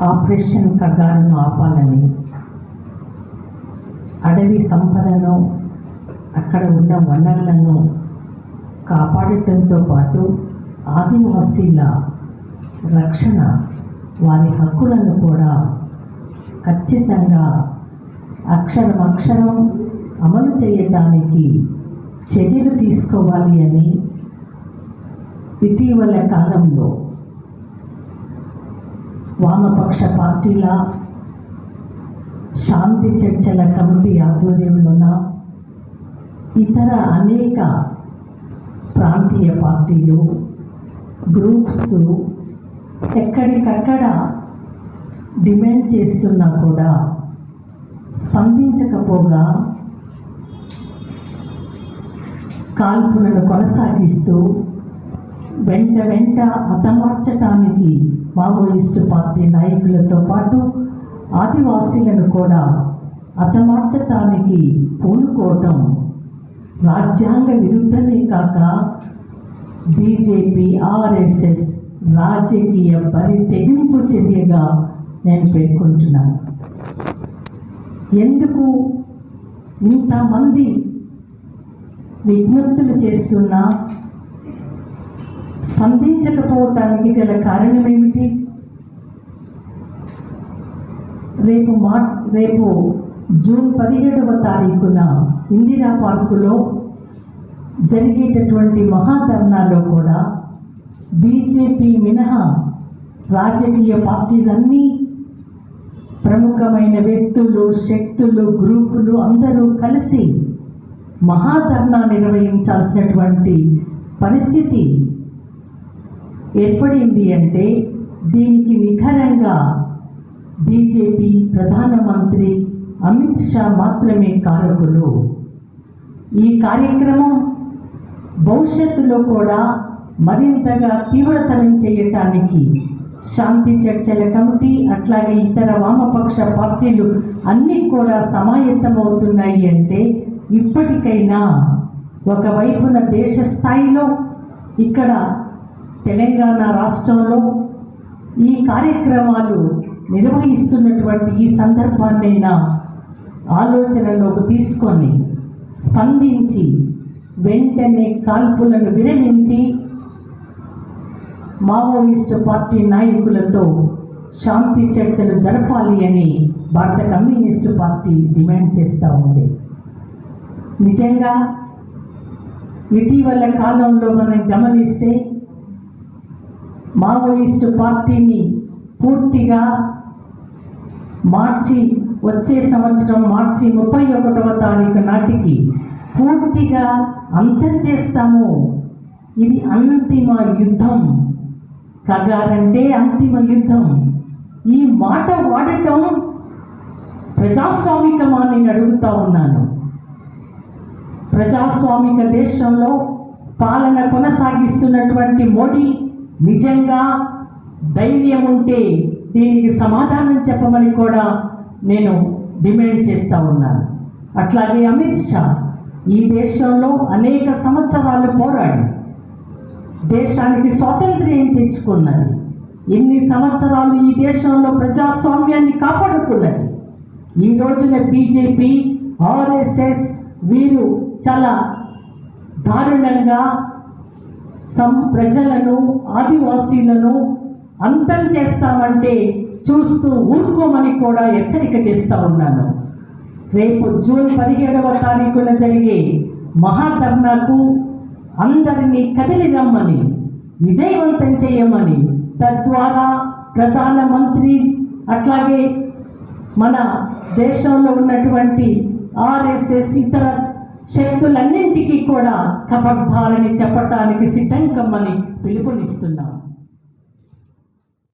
Operation కగారును ఆపాలని. అడవి సంపదను అక్కడ ఉన్న వనరులను కాపాడటంతో పాటు ఆదివాసీల రక్షణ వారి హక్కులను కూడా ఖచ్చితంగా అక్షరం అక్షరం అమలు చేయడానికి చర్యలు తీసుకోవాలి అని ఇటీవల కాలంలో వామపక్ష పార్టీల శాంతి చర్చల కమిటీ ఆధ్వర్యంలోన ఇతర అనేక ప్రాంతీయ పార్టీలు గ్రూప్స్ ఎక్కడికక్కడ డిమాండ్ చేస్తున్నా కూడా స్పందించకపోగా కాల్పులను కొనసాగిస్తూ వెంట వెంట హతమార్చటానికి మావోయిస్టు పార్టీ నాయకులతో పాటు ఆదివాసీలను కూడా అతమార్చటానికి పూనుకోవటం రాజ్యాంగ విరుద్ధమే కాక బీజేపీ ఆర్ఎస్ఎస్ రాజకీయ పరి తెగింపు చర్యగా నేను పేర్కొంటున్నాను. ఎందుకు ఇంతమంది విజ్ఞప్తులు చేస్తున్నా? స్పందించకపోవటానికి గల కారణం ఏమిటి రేపు మా రేపు జూన్ పదిహేడవ తారీఖున ఇందిరా పార్కులో జరిగేటటువంటి మహాధర్నాలో కూడా బీజేపీ మినహా రాజకీయ పార్టీలన్నీ ప్రముఖమైన వ్యక్తులు శక్తులు గ్రూపులు అందరూ కలిసి మహాధర్నా నిర్వహించాల్సినటువంటి పరిస్థితి ఏర్పడింది అంటే దీనికి నిఖరంగా బీజేపీ ప్రధానమంత్రి అమిత్ షా మాత్రమే కారకులు. ఈ కార్యక్రమం భవిష్యత్తులో కూడా మరింతగా తీవ్రతరం చేయటానికి శాంతి చర్చల కమిటీ అట్లాగే ఇతర వామపక్ష పార్టీలు అన్నీ కూడా సమాయత్తమవుతున్నాయి అంటే ఇప్పటికైనా ఒకవైపున దేశ స్థాయిలో ఇక్కడ తెలంగాణ రాష్ట్రంలో ఈ కార్యక్రమాలు నిర్వహిస్తున్నటువంటి ఈ సందర్భాన్నైనా ఆలోచనలోకి తీసుకొని స్పందించి వెంటనే కాల్పులను విరమించి మావోయిస్టు పార్టీ నాయకులతో శాంతి చర్చలు జరపాలి అని భారత కమ్యూనిస్టు పార్టీ డిమాండ్ చేస్తూ ఉంది. నిజంగా ఇటీవల కాలంలో మనం గమనిస్తే మావోయిస్టు పార్టీని పూర్తిగా మార్చి వచ్చే సంవత్సరం మార్చి ముప్పై ఒకటవ తారీఖు నాటికి పూర్తిగా అంతం చేస్తాము. ఇది అంతిమ యుద్ధం. కగారంటే అంతిమ యుద్ధం. ఈ మాట వాడటం ప్రజాస్వామికమా నేను అడుగుతా ఉన్నాను. ప్రజాస్వామిక దేశంలో పాలన కొనసాగిస్తున్నటువంటి మోడీ నిజంగా ధైర్యం ఉంటే దీనికి సమాధానం చెప్పమని కూడా నేను డిమాండ్ చేస్తూ ఉన్నాను. అట్లాగే అమిత్ షా ఈ దేశంలో అనేక సంవత్సరాలు పోరాడి దేశానికి స్వాతంత్ర్యం తెచ్చుకున్నది. ఎన్ని సంవత్సరాలు ఈ దేశంలో ప్రజాస్వామ్యాన్ని కాపాడుకున్నది. ఈ రోజున బీజేపీ ఆర్ఎస్ఎస్ వీరు చాలా దారుణంగా సం ప్రజలను ఆదివాసీలను అంతం చేస్తామంటే చూస్తూ ఊరుకోమని కూడా హెచ్చరిక చేస్తూ ఉన్నాను. రేపు జూన్ పదిహేడవ తారీఖున జరిగే మహాధర్నాకు అందరినీ కదిలి రమ్మని విజయవంతం చేయమని తద్వారా ప్రధానమంత్రి అట్లాగే మన దేశంలో ఉన్నటువంటి ఆర్ఎస్ఎస్ ఇతర శక్తులన్నింటికీ కూడా కబడ్దారని చెప్పటానికి సిద్ధం కమ్మని పిలుపునిస్తున్నాం.